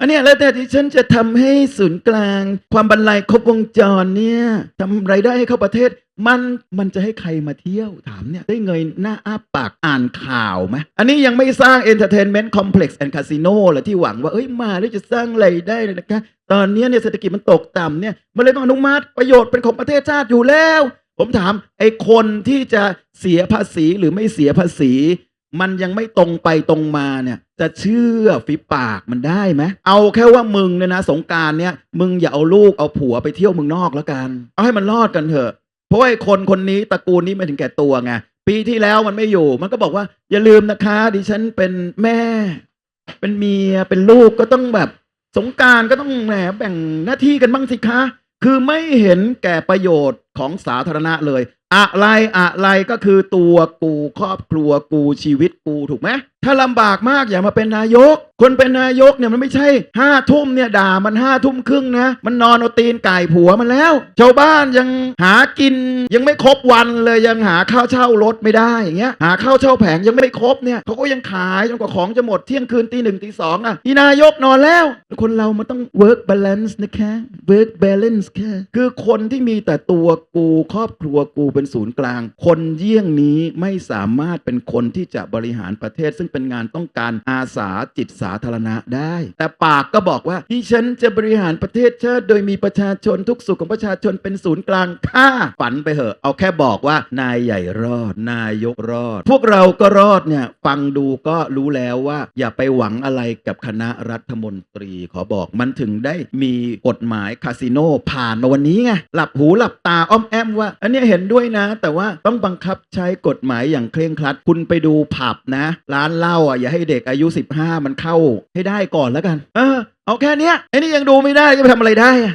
อันนี้แล้วแต่ที่ฉันจะทำให้ศูนย์กลาง ความบรรลัยครบวงจรเนี่ยทำรายได้ให้เข้าประเทศ มันมันจะให้ใครมาเที่ยวถามเนี่ย ได้เงยหน้าอ้าปากอ่านข่าวไหมอันนี้ยังไม่สร้าง Entertainment Complex and Casino เลยที่หวังว่า เอ้ยมาแล้วจะสร้างรายได้นะคะ ตอนนี้เนี่ยเศรษฐกิจมันตกต่ำเนี่ย มันเลยต้องอนุมัติประโยชน์เป็นของประเทศชาติอยู่แล้ว ผมถามไอ้คนที่จะเสียภาษีหรือไม่เสียภาษี มันยังไม่ตรงไปตรงมาเนี่ยจะเชื่อฝีปากมันได้ไหมเอาแค่ว่ามึงเนี่ยนะ สงการเนี่ยมึงอย่าเอาลูกเอาผัวไปเที่ยวเมืองนอกแล้วกัน เอาให้มันรอดกันเถอะ เพราะไอ้คนคนนี้ตระกูลนี้ไม่ถึงแก่ตัวไงปีที่แล้วมันไม่อยู่ มันก็บอกว่า อย่าลืมนะคะ ดิฉันเป็นแม่ เป็นเมียเป็นลูกก็ต้องแบบ สงการก็ต้องแหมแบ่งหน้าที่กันบ้างสิคะ คือไม่เห็นแก่ประโยชน์ของสาธารณะเลย อะไรอะไรก็คือตัวกูครอบครัวกูชีวิตกูถูกไหมถ้าลำบากมากอย่ามาเป็นนายก คนเป็นนายกเนี่ยมันไม่ใช่ห้าทุ่มเนี่ยด่ามันห้าทุ่มครึ่งนะ มันนอนเอาตีนไก่ผัวมันแล้ว ชาวบ้านยังหากินยังไม่ครบวันเลยยังหาข้าวเช่ารถไม่ได้อย่างเงี้ยหาข้าวเช่าแผงยังไม่ครบเนี่ยเขาก็ยังขายจนกว่าของจะหมดเที่ยงคืนตีหนึ่งตีสองอะอีนายกนอนแล้ว คนเรามันต้อง work balance นะคะ work balance ค่ะคือคนที่มีแต่ตัวกูครอบครัวกูเป็นศูนย์กลาง คนเยี่ยงนี้ไม่สามารถเป็นคนที่จะบริหารประเทศซึ่งเป็นงานต้องการอาสาจิตสาธารณะได้ แต่ปากก็บอกว่าที่ฉันจะบริหารประเทศชาติ โดยมีประชาชนทุกสุขของประชาชนเป็นศูนย์กลางค่าฝันไปเหอะ เอาแค่บอกว่านายใหญ่รอด นายกรอด พวกเราก็รอดเนี่ยฟังดูก็รู้แล้วว่า อย่าไปหวังอะไรกับคณะรัฐมนตรีขอบอกมันถึงได้มีกฎหมายคาสิโนผ่านมาวันนี้ไงหลับหูหลับตาอ้อมแอมว่า อันนี้เห็นด้วยนะ แต่ว่าต้องบังคับใช้กฎหมายอย่างเคร่งครัดคุณไปดูผับนะ ร้านเหล้าอะอย่าให้เด็กอายุ 15 มันเข้าให้ได้ก่อนแล้วกัน เออ เอาแค่เนี้ยไอ้นี่ยังดูไม่ได้จะไปทำอะไรได้อะ